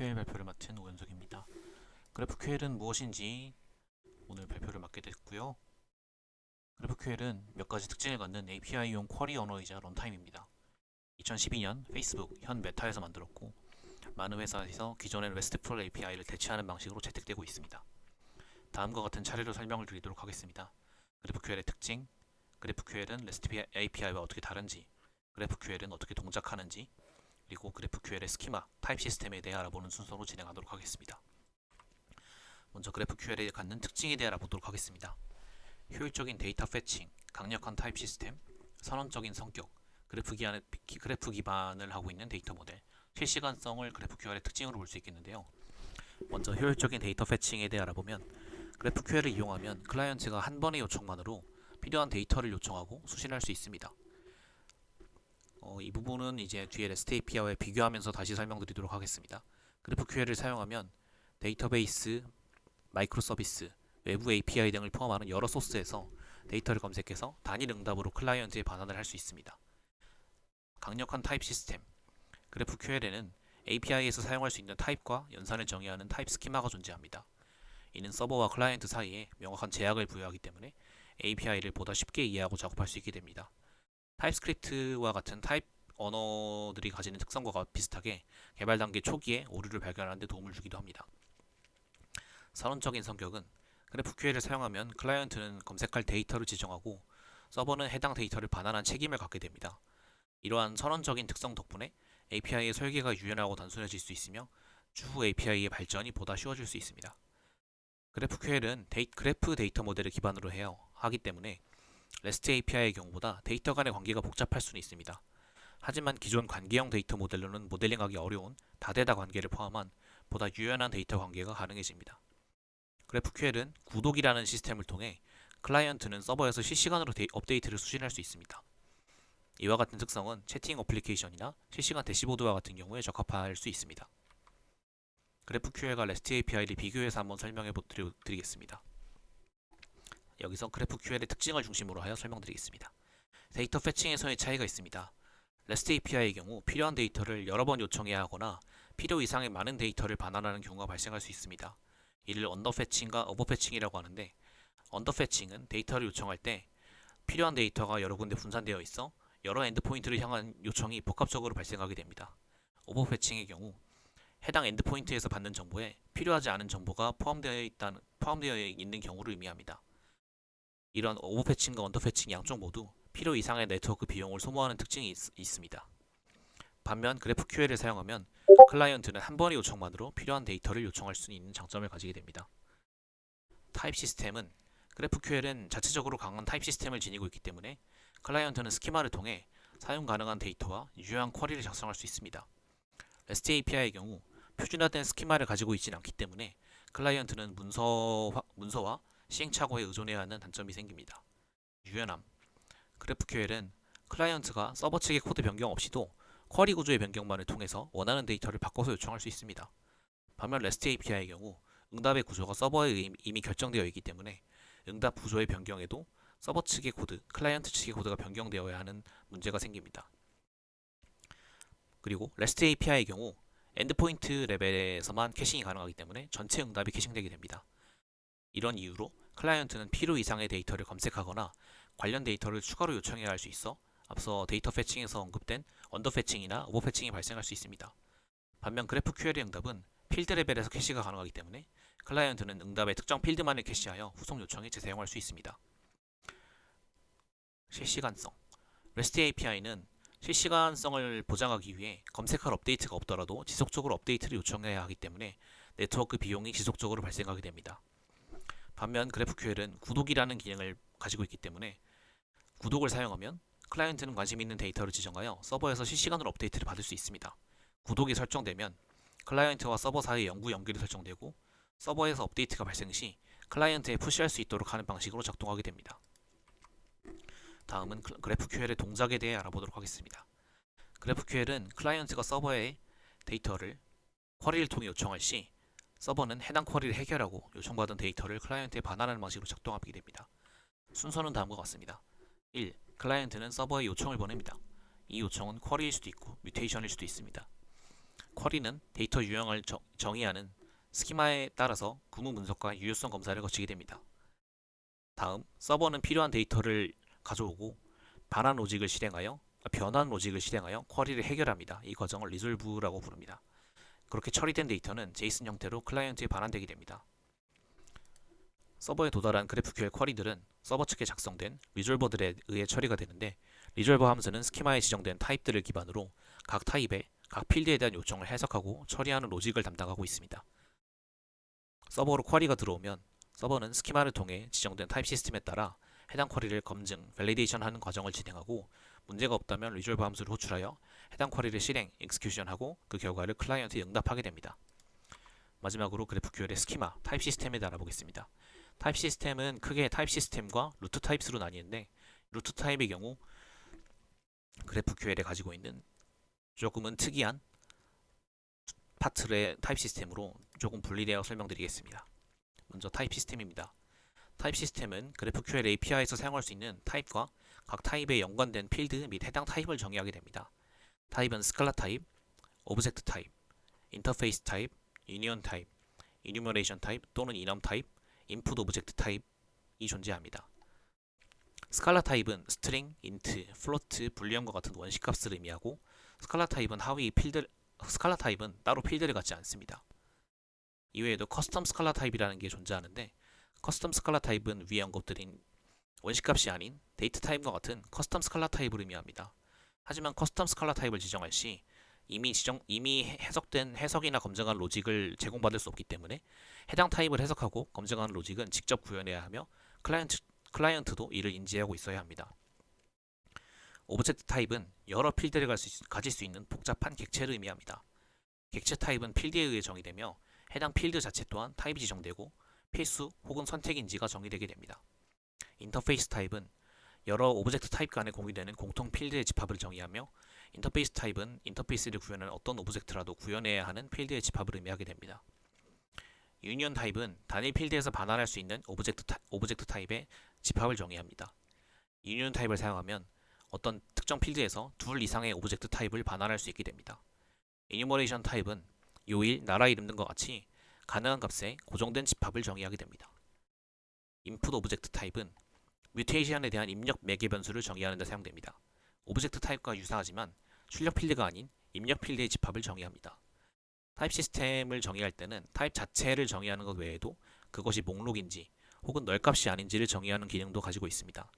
GraphQL 발표를 맡은 오현석입니다. GraphQL은 무엇인지 오늘 발표를 맡게 됐고요. GraphQL은 몇 가지 특징을 갖는 API용 쿼리 언어이자 런타임입니다. 2012년 페이스북 현 메타에서 만들었고 많은 회사에서 기존의 RESTful API를 대체하는 방식으로 채택되고 있습니다. 다음과 같은 차례로 설명을 드리도록 하겠습니다. GraphQL의 특징, GraphQL은 REST API와 어떻게 다른지, GraphQL은 어떻게 동작하는지, 그리고 GraphQL의 스키마, 타입 시스템에 대해 알아보는 순서로 진행하도록 하겠습니다. 먼저 GraphQL에 갖는 특징에 대해 알아보도록 하겠습니다. 효율적인 데이터 패칭, 강력한 타입 시스템, 선언적인 성격, 그래프, 기반을, 그래프 기반을 하고 있는 데이터 모델, 실시간성을 GraphQL의 특징으로 볼 수 있겠는데요. 먼저 효율적인 데이터 패칭에 대해 알아보면 GraphQL을 이용하면 클라이언트가 한 번의 요청만으로 필요한 데이터를 요청하고 수신할 수 있습니다. 어, 이 부분은 이제 뒤에 REST API와 비교하면서 다시 설명드리도록 하겠습니다. GraphQL을 사용하면 데이터베이스, 마이크로 서비스, 외부 API 등을 포함하는 여러 소스에서 데이터를 검색해서 단일 응답으로 클라이언트에 반환을 할 수 있습니다. 강력한 타입 시스템 GraphQL에는 API에서 사용할 수 있는 타입과 연산을 정의하는 타입 스키마가 존재합니다. 이는 서버와 클라이언트 사이에 명확한 제약을 부여하기 때문에 API를 보다 쉽게 이해하고 작업할 수 있게 됩니다. 타입스크립트와 같은 타입 언어들이 가지는 특성과 비슷하게 개발 단계 초기에 오류를 발견하는 데 도움을 주기도 합니다. 선언적인 성격은 GraphQL을 사용하면 클라이언트는 검색할 데이터를 지정하고 서버는 해당 데이터를 반환한 책임을 갖게 됩니다. 이러한 선언적인 특성 덕분에 API의 설계가 유연하고 단순해질 수 있으며 추후 API의 발전이 보다 쉬워질 수 있습니다. GraphQL은 데이, 그래프 데이터 모델을 기반으로 해요 하기 때문에 REST API의 경우보다 데이터 간의 관계가 복잡할 수는 있습니다. 하지만 기존 관계형 데이터 모델로는 모델링하기 어려운 다대다 관계를 포함한 보다 유연한 데이터 관계가 가능해집니다. GraphQL은 구독이라는 시스템을 통해 클라이언트는 서버에서 실시간으로 데이, 업데이트를 수신할 수 있습니다. 이와 같은 특성은 채팅 어플리케이션이나 실시간 대시보드와 같은 경우에 적합할 수 있습니다. GraphQL과 REST API를 비교해서 한번 설명해 드리겠습니다. 여기서 GraphQL의 특징을 중심으로 하여 설명드리겠습니다. 데이터 패칭에서의 차이가 있습니다. REST API의 경우 필요한 데이터를 여러 번 요청해야 하거나 필요 이상의 많은 데이터를 반환하는 경우가 발생할 수 있습니다. 이를 언더 패칭과 오버 패칭이라고 하는데 언더 패칭은 데이터를 요청할 때 필요한 데이터가 여러 군데 분산되어 있어 여러 엔드포인트를 향한 요청이 복합적으로 발생하게 됩니다. 오버 패칭의 경우 해당 엔드포인트에서 받는 정보에 필요하지 않은 정보가 포함되어, 있다는, 포함되어 있는 경우를 의미합니다. 이런 오버 패칭과 언더 패칭 양쪽 모두 필요 이상의 네트워크 비용을 소모하는 특징이 있, 있습니다. 반면 GraphQL을 사용하면 클라이언트는 한 번의 요청만으로 필요한 데이터를 요청할 수 있는 장점을 가지게 됩니다. 타입 시스템은 GraphQL은 자체적으로 강한 타입 시스템을 지니고 있기 때문에 클라이언트는 스키마를 통해 사용 가능한 데이터와 유효한 쿼리를 작성할 수 있습니다. REST API의 경우 표준화된 스키마를 가지고 있지는 않기 때문에 클라이언트는 문서화, 문서와 시행착오에 의존해야 하는 단점이 생깁니다. 유연함 GraphQL은 클라이언트가 서버 측의 코드 변경 없이도 쿼리 구조의 변경만을 통해서 원하는 데이터를 바꿔서 요청할 수 있습니다. 반면 REST API의 경우 응답의 구조가 서버에 이미 결정되어 있기 때문에 응답 구조의 변경에도 서버 측의 코드, 클라이언트 측의 코드가 변경되어야 하는 문제가 생깁니다. 그리고 REST API의 경우 엔드포인트 레벨에서만 캐싱이 가능하기 때문에 전체 응답이 캐싱되게 됩니다. 이런 이유로 클라이언트는 필요 이상의 데이터를 검색하거나 관련 데이터를 추가로 요청해야 할 수 있어 앞서 데이터 패칭에서 언급된 언더 패칭이나 오버 패칭이 발생할 수 있습니다. 반면 GraphQL의 응답은 필드 레벨에서 캐시가 가능하기 때문에 클라이언트는 응답의 특정 필드만을 캐시하여 후속 요청에 재사용할 수 있습니다. 실시간성 REST API는 실시간성을 보장하기 위해 검색할 업데이트가 없더라도 지속적으로 업데이트를 요청해야 하기 때문에 네트워크 비용이 지속적으로 발생하게 됩니다. 반면 GraphQL은 구독이라는 기능을 가지고 있기 때문에 구독을 사용하면 클라이언트는 관심 있는 데이터를 지정하여 서버에서 실시간으로 업데이트를 받을 수 있습니다. 구독이 설정되면 클라이언트와 서버 사이의 연구 연결이 설정되고 서버에서 업데이트가 발생 시 클라이언트에 푸시할 수 있도록 하는 방식으로 작동하게 됩니다. 다음은 GraphQL의 동작에 대해 알아보도록 하겠습니다. GraphQL은 클라이언트가 서버에 데이터를 쿼리를 통해 요청할 시 서버는 해당 쿼리를 해결하고 요청받은 데이터를 클라이언트에 반환하는 방식으로 작동하게 됩니다. 순서는 다음과 같습니다. 1. 클라이언트는 서버에 요청을 보냅니다. 이 요청은 쿼리일 수도 있고 뮤테이션일 수도 있습니다. 쿼리는 데이터 유형을 정- 정의하는 스키마에 따라서 구문 분석과 유효성 검사를 거치게 됩니다. 다음, 서버는 필요한 데이터를 가져오고 반환 로직을 실행하여 아, 변환 로직을 실행하여 쿼리를 해결합니다. 이 과정을 리졸브라고 부릅니다. 그렇게 처리된 데이터는 제이슨 형태로 클라이언트에 반환되게 됩니다. 서버에 도달한 GraphQL 쿼리들은 서버 측에 작성된 리졸버들에 의해 처리가 되는데 리졸버 함수는 스키마에 지정된 타입들을 기반으로 각 타입의 각 필드에 대한 요청을 해석하고 처리하는 로직을 담당하고 있습니다. 서버로 쿼리가 들어오면 서버는 스키마를 통해 지정된 타입 시스템에 따라 해당 쿼리를 검증, 밸리데이션 하는 과정을 진행하고 문제가 없다면 리졸브 함수를 호출하여 해당 쿼리를 실행, 익스큐션하고 그 결과를 클라이언트에 응답하게 됩니다. 마지막으로 GraphQL의 스키마, 타입 시스템에 대해 알아보겠습니다. 타입 시스템은 크게 타입 시스템과 루트 타입스로 나뉘는데 루트 타입의 경우 GraphQL에 가지고 있는 조금은 특이한 파트의 타입 시스템으로 조금 분리되어 설명드리겠습니다. 먼저 타입 시스템입니다. 타입 시스템은 GraphQL API에서 사용할 수 있는 타입과 각 타입에 연관된 필드 및 해당 타입을 정의하게 됩니다. 타입은 스칼라 타입, 오브젝트 타입, 인터페이스 타입, 유니언 타입, 이뉴머레이션 타입 또는 이넘 타입, 인풋 오브젝트 타입이 존재합니다. 스칼라 타입은 스트링, 인트, 플로트, 불리언과 같은 원식 값을 의미하고 스칼라 타입은 하위 필드 스칼라 타입은 따로 필드를 갖지 않습니다. 이외에도 커스텀 스칼라 타입이라는 게 존재하는데 커스텀 스칼라 타입은 위에 언급드린 원식값이 아닌 데이트 타입과 같은 커스텀 스칼라 타입을 의미합니다. 하지만 커스텀 스칼라 타입을 지정할 시 이미 지정 이미 해석된 해석이나 검증한 로직을 제공받을 수 없기 때문에 해당 타입을 해석하고 검증하는 로직은 직접 구현해야 하며 클라이언트 클라이언트도 이를 인지하고 있어야 합니다. 오브젝트 타입은 여러 필드를 가질 수 있는 복잡한 객체를 의미합니다. 객체 타입은 필드에 의해 정의되며 해당 필드 자체 또한 타입이 지정되고 필수 혹은 선택인지가 정의되게 됩니다. 인터페이스 타입은 여러 오브젝트 타입 간에 공유되는 공통 필드의 집합을 정의하며 인터페이스 타입은 인터페이스를 구현하는 어떤 오브젝트라도 구현해야 하는 필드의 집합을 의미하게 됩니다. 유니언 타입은 단일 필드에서 반환할 수 있는 오브젝트, 타, 오브젝트 타입의 집합을 정의합니다. 유니언 타입을 사용하면 어떤 특정 필드에서 둘 이상의 오브젝트 타입을 반환할 수 있게 됩니다. 이뉴머레이션 타입은 요일, 나라 이름 등과 같이 가능한 값에 고정된 집합을 정의하게 됩니다. 인풋 오브젝트 타입은 뮤테이션에 대한 입력 매개 변수를 정의하는 데 사용됩니다. 오브젝트 타입과 유사하지만 출력 필드가 아닌 입력 필드의 집합을 정의합니다. 타입 시스템을 정의할 때는 타입 자체를 정의하는 것 외에도 그것이 목록인지 혹은 널값이 아닌지를 정의하는 기능도 가지고 있습니다.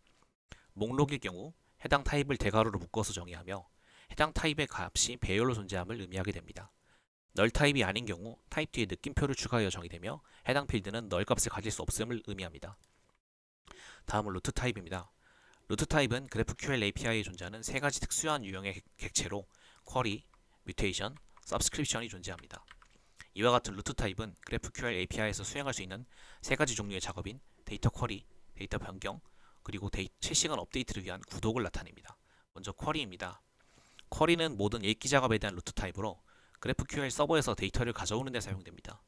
목록일 경우 해당 타입을 대괄호로 묶어서 정의하며 해당 타입의 값이 배열로 존재함을 의미하게 됩니다. 널 타입이 아닌 경우 타입 뒤에 느낌표를 추가하여 정의되며 해당 필드는 널 값을 가질 수 없음을 의미합니다. 다음은 루트 타입입니다. 루트 타입은 GraphQL API에 존재하는 세 가지 특수한 유형의 객- 객체로 쿼리, 뮤테이션, 서브스크립션이 존재합니다. 이와 같은 루트 타입은 GraphQL API에서 수행할 수 있는 세 가지 종류의 작업인 데이터 쿼리, 데이터 변경, 그리고 데이, 실시간 업데이트를 위한 구독을 나타냅니다. 먼저 쿼리입니다. 쿼리는 모든 읽기 작업에 대한 루트 타입으로 GraphQL 서버에서 데이터를 가져오는 데 사용됩니다.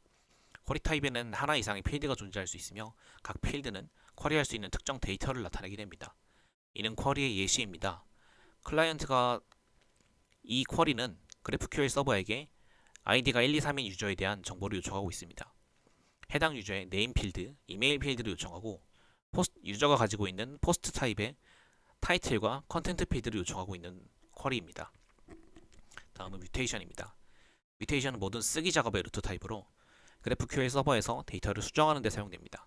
쿼리 타입에는 하나 이상의 필드가 존재할 수 있으며 각 필드는 쿼리할 수 있는 특정 데이터를 나타내게 됩니다. 이는 쿼리의 예시입니다. 클라이언트가 이 쿼리는 GraphQL 서버에게 아이디가 1, 2, 3인 유저에 대한 정보를 요청하고 있습니다. 해당 유저의 네임 필드, 이메일 필드를 요청하고 포스트, 유저가 가지고 있는 포스트 타입의 타이틀과 컨텐트 필드를 요청하고 있는 쿼리입니다. 다음은 뮤테이션입니다. 뮤테이션은 모든 쓰기 작업의 루트 타입으로 GraphQL 서버에서 데이터를 수정하는 데 사용됩니다.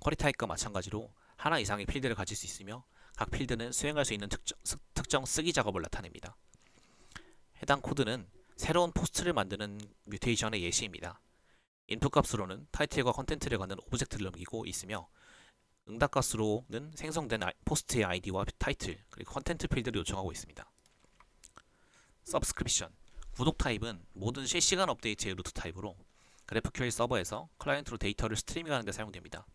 쿼리 타입과 마찬가지로 하나 이상의 필드를 가질 수 있으며 각 필드는 수행할 수 있는 특정, 스- 특정 쓰기 작업을 나타냅니다. 해당 코드는 새로운 포스트를 만드는 뮤테이션의 예시입니다. 인풋 값으로는 타이틀과 컨텐트를 갖는 오브젝트를 넘기고 있으며 응답 값으로는 생성된 아- 포스트의 아이디와 타이틀 그리고 컨텐트 필드를 요청하고 있습니다. 서브스크립션 구독 타입은 모든 실시간 업데이트의 루트 타입으로 GraphQL 서버에서 클라이언트로 데이터를 스트리밍하는 데 사용됩니다.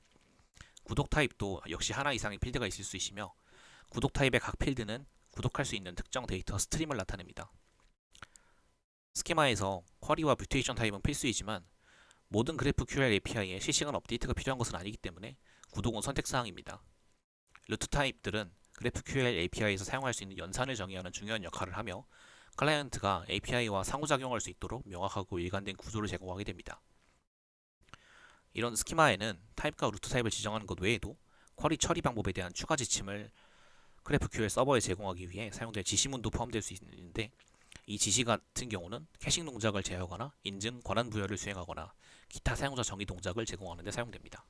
구독 타입도 역시 하나 이상의 필드가 있을 수 있으며 구독 타입의 각 필드는 구독할 수 있는 특정 데이터 스트림을 나타냅니다. 스키마에서 쿼리와 뮤테이션 타입은 필수이지만 모든 GraphQL API에 실시간 업데이트가 필요한 것은 아니기 때문에 구독은 선택사항입니다. 루트 타입들은 GraphQL API에서 사용할 수 있는 연산을 정의하는 중요한 역할을 하며 클라이언트가 API와 상호작용할 수 있도록 명확하고 일관된 구조를 제공하게 됩니다. 이런 스키마에는 타입과 루트 타입을 지정하는 것 외에도 쿼리 처리 방법에 대한 추가 지침을 GraphQL 서버에 제공하기 위해 사용될 지시문도 포함될 수 있는데 이 지시 같은 경우는 캐싱 동작을 제어하거나 인증, 권한 부여를 수행하거나 기타 사용자 정의 동작을 제공하는 데 사용됩니다.